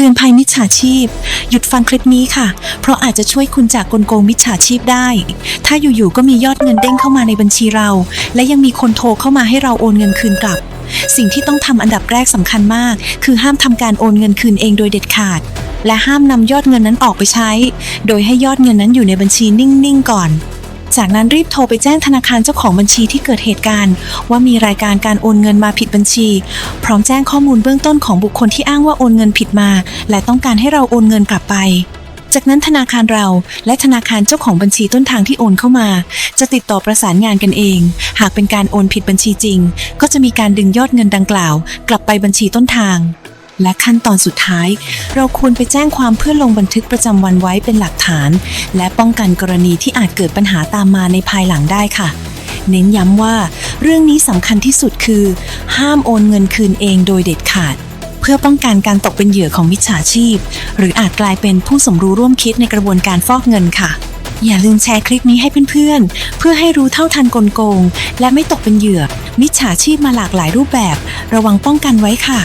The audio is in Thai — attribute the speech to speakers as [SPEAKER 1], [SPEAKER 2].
[SPEAKER 1] เตือนภัยมิจฉาชีพ หยุดฟังคลิปนี้ค่ะ เพราะอาจจะช่วยคุณจากกลโกงมิจฉาชีพได้ ถ้าอยู่ๆก็มียอดเงินเด้งเข้ามาในบัญชีเรา และยังมีคนโทรเข้ามาให้เราโอนเงินคืนกลับ สิ่งที่ต้องทำอันดับแรกสำคัญมาก คือห้ามทำการโอนเงินคืนเองโดยเด็ดขาด และห้ามนำยอดเงินนั้นออกไปใช้ โดยให้ยอดเงินนั้นอยู่ในบัญชีนิ่งๆก่อน จากนั้นรีบโทรไปแจ้งธนาคารเจ้าของบัญชีที่เกิดเหตุการณ์ ว่ามีรายการการโอนเงินมาผิดบัญชี พร้อมแจ้งข้อมูลเบื้องต้นของบุคคลที่อ้างว่าโอนเงินผิดมา และต้องการให้เราโอนเงินกลับไปจากนั้นธนาคารเราและธนาคารเจ้าของบัญชีต้นทางที่โอนเข้ามา จะติดต่อประสานงานกันเอง หากเป็นการโอนผิดบัญชีจริง ก็จะมีการดึงยอดเงินดังกล่าว กลับไปบัญชีต้นทาง และขั้นตอนสุดท้าย เราควรไปแจ้งความเพื่อลงบันทึกประจำวันไว้เป็นหลักฐาน และป้องกันกรณีที่อาจเกิดปัญหาตามมาในภายหลังได้ค่ะเน้นย้ำว่า เรื่องนี้สำคัญที่สุดคือ ห้ามโอนเงินคืนเองโดยเด็ดขาด เพื่อป้องกันการตกเป็นเหยื่อของมิจฉาชีพ หรืออาจกลายเป็นผู้สมรู้ร่วมคิดในกระบวนการฟอกเงินค่ะ อย่าลืมแชร์คลิปนี้ให้เพื่อนๆ เพื่อให้รู้เท่าทันกลโกง และไม่ตกเป็นเหยื่อ มิจฉาชีพมาหลากหลายรูปแบบ ระวังป้องกันไว้ค่ะ